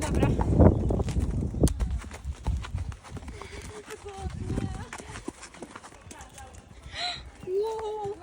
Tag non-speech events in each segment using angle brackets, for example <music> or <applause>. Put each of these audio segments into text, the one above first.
No dobra. Wow,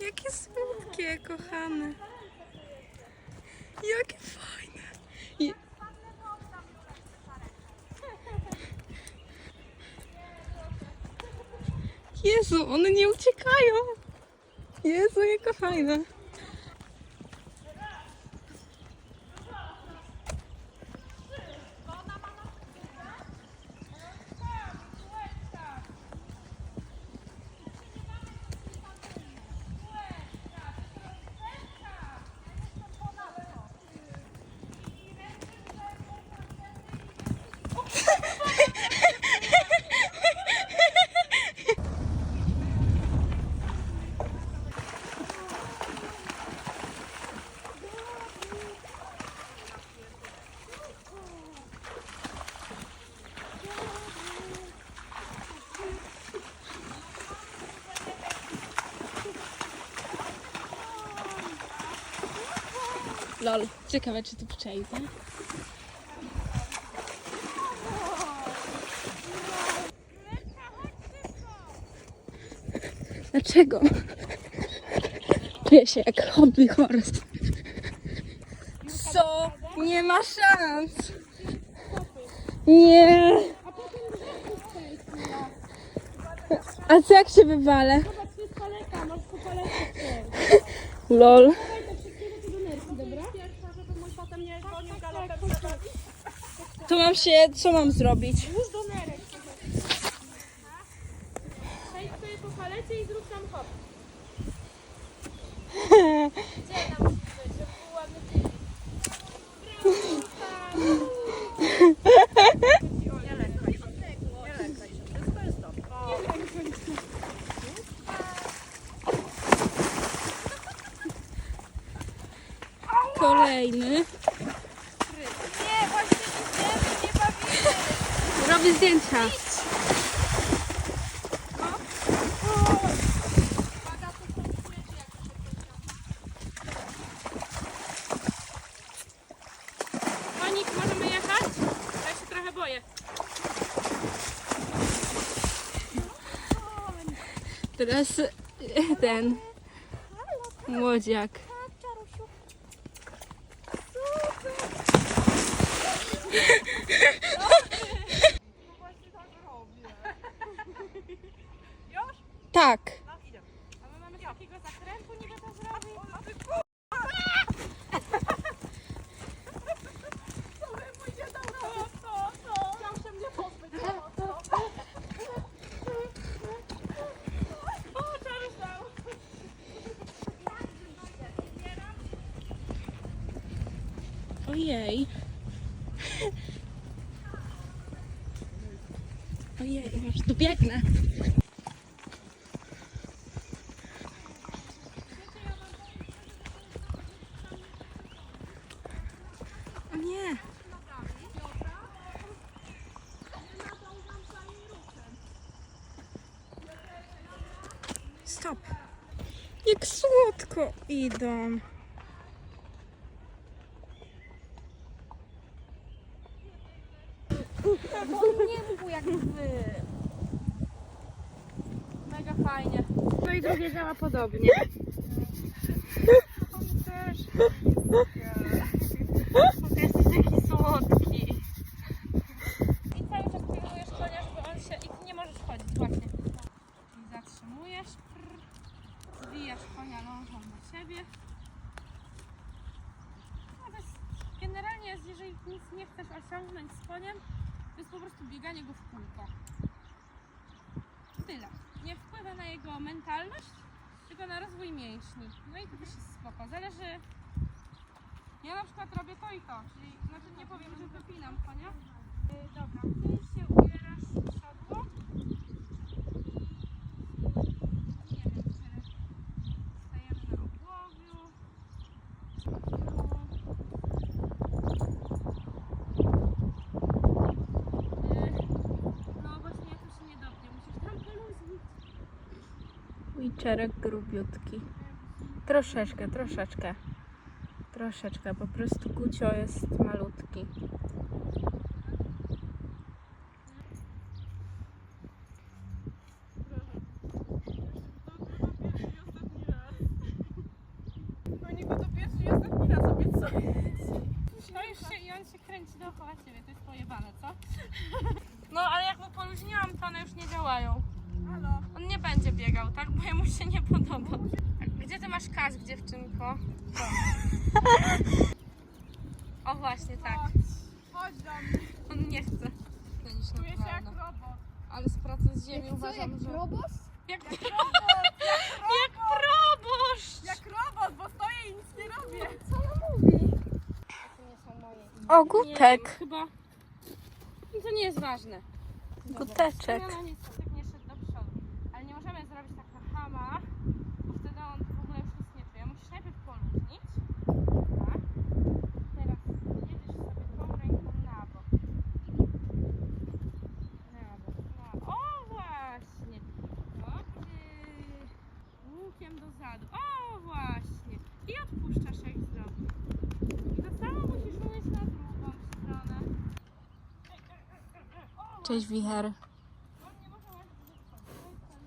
jakie słodkie, kochane. Jakie fajne. Je- Jezu, one nie uciekają. Jezu, jakie fajne. Lol, ciekawe czy tu przejdę. Dlaczego? Czuję się jak hobby horse. Co? Nie ma szans. Nie. A co jak się wywalę? Lol. Daj to wszystkiego tu do nerki, dobra? Pierwsza, żeby mój potem nie gonił galopem za tobą. Się, co mam zrobić? Włóż do nerek. Przejdź sobie po palecie i zrób tam hop. Gdzie tam musi być, żeby był ładny film? Nie lękaj się. Nie lękaj się. Wszystko jest dobrze. Nie lękaj się. Kolejny. Nie, właśnie idziemy, nie bawimy. Zdjęcia. Monik, możemy jechać? Ja się trochę boję. Teraz ten młodziak. Tak. A my mamy z takiego zakrętu niby to zrobić? Chciał się mnie pozbyć. O, Charles Ojej. Ojej, masz tu biegnę. Nie. Stop. Jak słodko idą. Nie Mega fajnie. To i drugie działa podobnie. Też. Jesteś taki słodki. I cały czas pilnujesz konia, żeby on się... I ty nie możesz chodzić, właśnie. I zatrzymujesz. prr, Zwijasz konia lążą do siebie. No to jest, generalnie jest, jeżeli nic nie chcesz osiągnąć z koniem, jest po prostu bieganie go w kółko. Tyle. Nie wpływa na jego mentalność, tylko na rozwój mięśni. No i to też jest spoko. Zależy... Ja na przykład robię to i to, czyli znaczy nie powiem, że wypinam konia. Yy, dobra, ty się ubierasz w siodło nie wiem, czy stajemy na obłowiu. Yy, No właśnie, tu się nie dopnie, musisz tam poluźnić. Mój czerek grubiutki. Troszeczkę, troszeczkę. Troszeczkę, po prostu Gucio jest malutki. Pewnie go to pierwszy i ostatni raz się i on się kręci dookoła ciebie, to jest pojebane, co? No ale jak mu poluźniłam, to one już nie działają. Halo. On nie będzie biegał, tak? Bo jemu się nie podoba. Gdzie ty masz kask, dziewczynko? O właśnie, tak. Chodź, do mnie. On nie chce. Czuję się jak robot. Ale z pracy z ziemi uważam, że... Robos? Jak, Jak robot, jak proboszcz! jak robot, bo stoję i nic nie robię. O, Nie Gutek. chyba... To nie jest ważne. Guteczek. No, nie szedł do przodu. Ale nie możemy zrobić tak na hama, bo wtedy on w ogóle już nic nie czuje. Musisz najpierw poluźnić. Tak. Teraz jedziesz sobie tą ręką na bok. Na bok. Na... O właśnie. Dobry. Łukiem do zadu. O właśnie. I odpuszczasz jak zrobi. I to samo musisz umieć na drugą stronę. O, Cześć, Wicher. on nie może łazić do przodu. To jest ten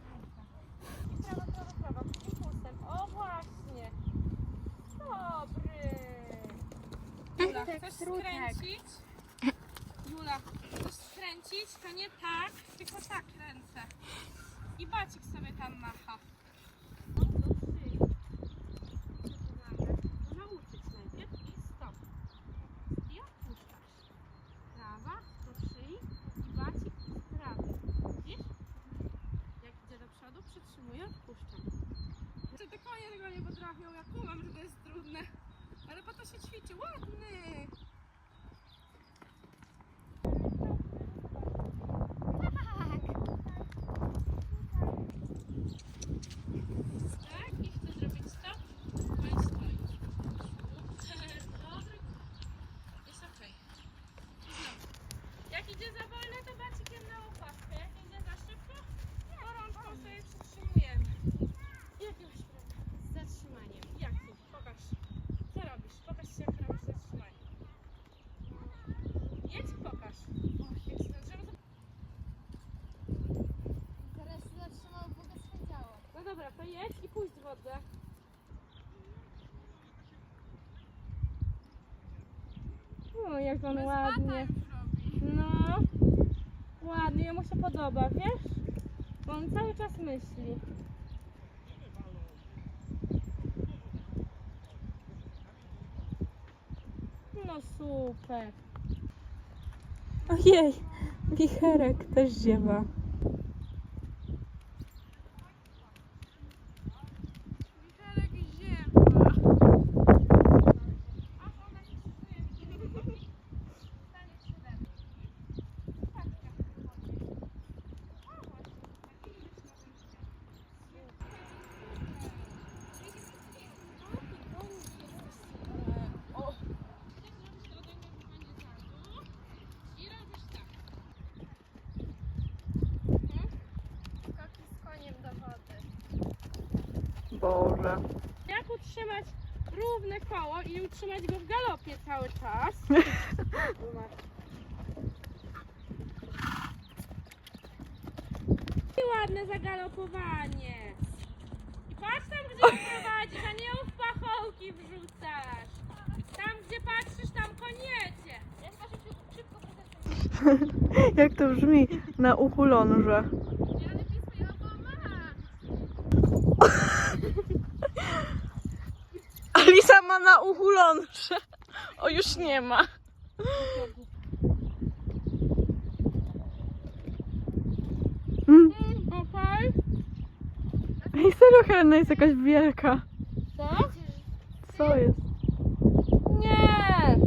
I prawa, prawa, prawa. Impulsem. O właśnie. Dobry. Jula, chcesz skręcić? Jula, chcesz skręcić? To nie tak, tylko tak ręce. I bacik sobie tam macha. No, do szyi. Zaczynamy. To nauczyć najpierw i stop. I odpuszczasz. Prawa do szyi i bacik z prawej. Widzisz? Jak idzie do przodu, przytrzymuję, odpuszczam. Czy te konie potrafią? Ja kumam, że to jest trudne. Ale po to się ćwiczy. Ładny! Tak, i chcę zrobić stop. Koń stoi. Super, dobry. Jest okej. I znowu. Jak idzie za wolno, to bacikiem na łopatkę. Jak idzie za szybko, gorączką sobie przytrzymujemy. Jaki masz problem? Z zatrzymaniem. Jaki? Pokaż. Co robisz? Pokaż się, jak robisz zatrzymanie. Jedź i pokaż. Jak się zatrzyma, to... Teraz się zatrzymał, bo go schędziało. No jedź i pójdź wodę. O, jak on ładnie. No, ładnie, jemu się podoba, wiesz? Bo on cały czas myśli. No super. Ojej, Wicherek też ziewa. Michalek ziemba. A ona się krzyżuje. Stanie się we mnie. Tak, jak to chodzi. O, właśnie. Tak, i idziesz na tym O, I robisz tak. Skoki z koniem do wody. Jak utrzymać równe koło i utrzymać go w galopie cały czas? <laughs> I ładne zagalopowanie. I patrz tam, gdzie <laughs> prowadzisz, a nie w pachołki wrzucasz. Tam, gdzie patrzysz, tam koniecie. <laughs> Jak to brzmi na uchu ma na uchu ląże. O, już nie ma. Mm. Okej. Ej, serio, Helena jest jakaś wielka. Co? Co jest? Nie.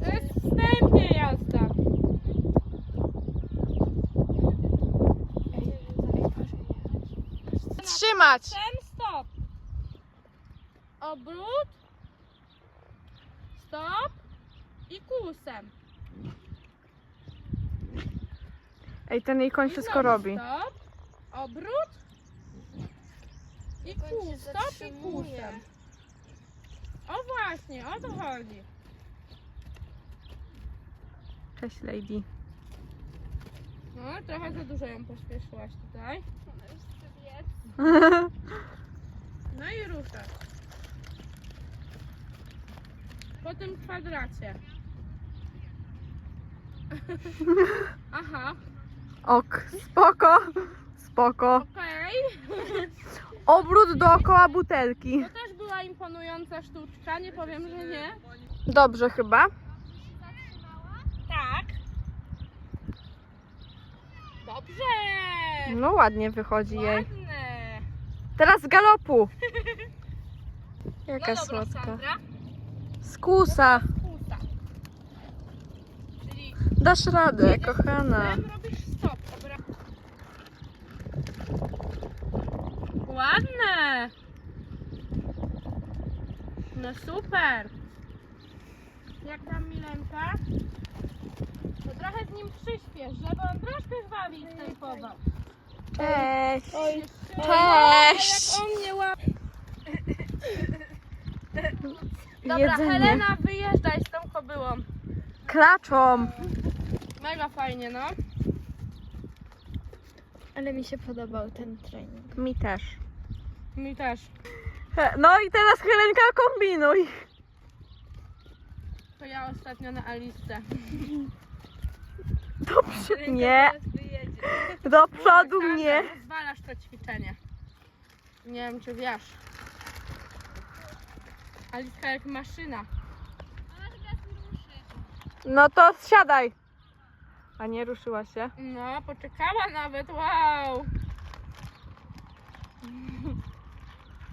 To jest wstępnie jazda. Trzymać! Ten stop. Obrót. Stop. I kłusem. Ej, ten jej koń I wszystko znowu robi. Stop. Obrót. I Koń się kół. Stop i zatrzymuje. O właśnie, o to chodzi. Cześć, lady. No, trochę za dużo ją pośpieszyłaś tutaj. Ona już chce biec. No i ruszasz. Po tym kwadracie. Aha, Ok, spoko, spoko. okej. Obrót dookoła butelki. To też była imponująca sztuczka, nie powiem, że nie. Dobrze chyba. Tak. Dobrze. No ładnie wychodzi jej. Ładne. Teraz z galopu. <laughs> No Jaka dobra, słodka. Sandra. Skusa. Dasz radę, kochana. Robisz stop. Ładne! No super! Jak tam Milenka? To trochę z nim przyśpiesz, żeby on troszkę żwawiej snajpował. Cześć. Oj, Cześć. Jak on mnie łapie. Dobra, Jedzenie. Helena, wyjeżdżaj z tą kobyłą. Klaczą. Mega fajnie, no. Ale mi się podobał ten trening. Mi też. Mi też. He, No i teraz Helenka kombinuj. To ja ostatnio na Alisce. Dobrze. Nie. Do przodu mnie. Zwalasz to ćwiczenie. Nie wiem, czy wiesz. Aliska jak maszyna. Ona teraz ruszy. No to siadaj. A nie ruszyła się. No, poczekała nawet, wow.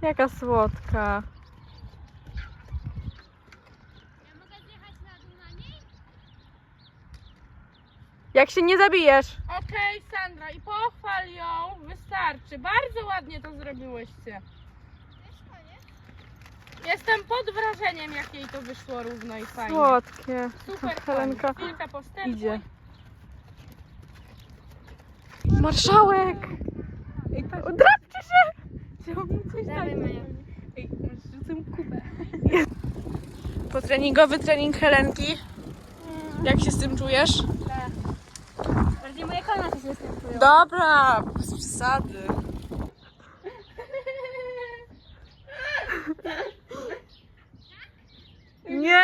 Jaka słodka. Ja mogę zjechać na dół na niej? Jak się nie zabijesz. Okej, Sandra, i pochwal ją. Wystarczy. Bardzo ładnie to zrobiłyście. Jestem pod wrażeniem, jak jej to wyszło równo i fajnie. Słodkie. Super, Helenka fajnie. Chwilka postępu. idzie. Marszałek. Drapcie się. Dawaj, Maja. Potreningowy trening Helenki. Jak się z tym czujesz? Bardziej moje kolana się z tym czują. Dobra, bez przesady. Nie!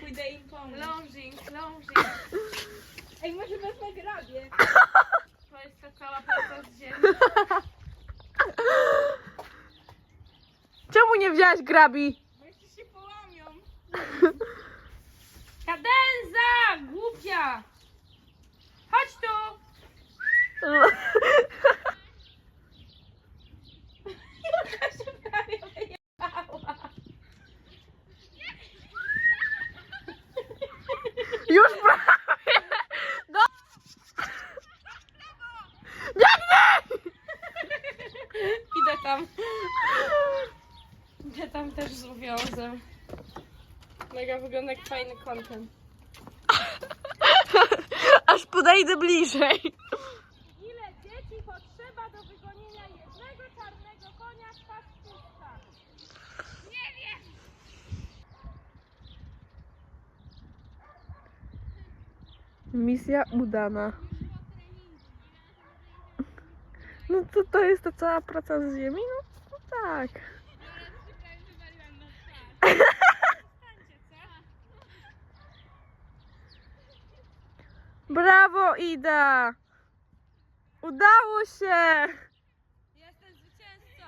Pójdę im pomóc. Longing, longing. Ej, może bez nagrabie. To jest ta cała praca z ziemi. Czemu nie wziąłeś grabi? Bo jeszcze się połamią. <laughs> Kadenza! Głupia! Chodź tu! Jaka się prawie wyjechała. Już! No. Idę tam. Idę tam też z uwiązem. Mega wygląda jak fajny content. <laughs> Aż podejdę bliżej. Ile dzieci potrzeba do wygonienia jednego czarnego konia z pastwiska? Nie wiem! Misja udana. No to to jest ta cała praca z ziemi? No, no tak. Brawo Ida! Udało się! Jestem zwycięzcą!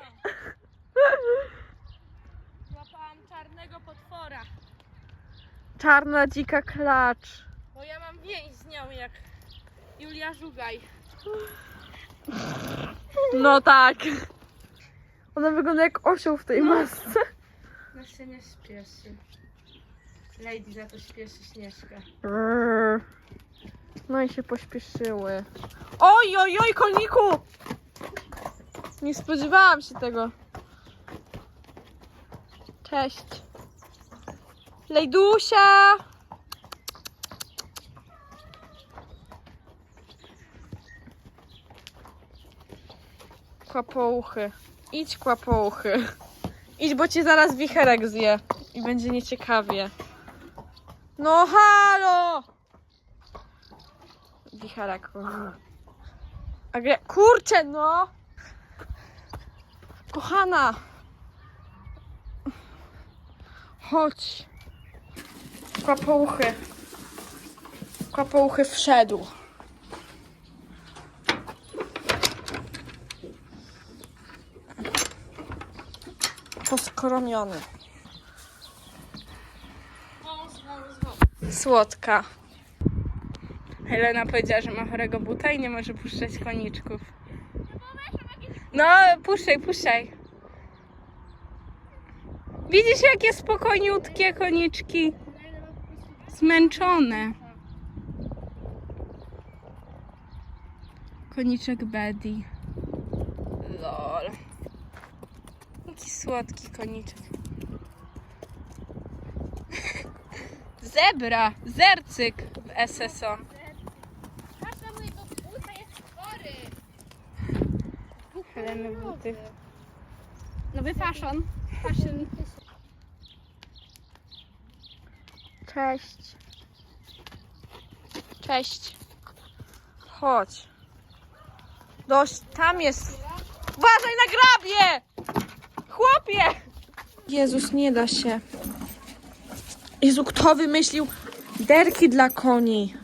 Złapałam czarnego potwora, Czarna dzika klacz. bo ja mam więź z nią jak Julia Żugaj. No tak. Ona wygląda jak osioł w tej masce. No się nie śpieszy. Lady za to śpieszy Śnieżka. Rrr. No i się pośpieszyły. Oj, oj, oj, koniku! Nie spodziewałam się tego. Cześć. Lejdusia! Kłapouchy. Idź kłapouchy. Idź, bo cię zaraz wicherek zje. I będzie nieciekawie. No halo! Wicherek. Agre... Kurczę, no! Kochana! Chodź. Kłapouchy. Kłapouchy wszedł. Poskoromiony. Słodka. Helena powiedziała, że ma chorego buta i nie może puszczać koniczków. No, puszczaj, puszczaj. Widzisz, jakie spokojniutkie koniczki? Zmęczone. Koniczek Betty. Lol. Jaki słodki koniczek. <laughs> Zebra, zercyk w SSO. Patrz na mojego buta, jest chory. Heleny buty. Nowy fashion. Fashion. Cześć. Cześć. Chodź. Dość, tam jest. Uważaj na grabie! Chłopie! Jezus, nie da się. Jezu, kto wymyślił derki dla koni?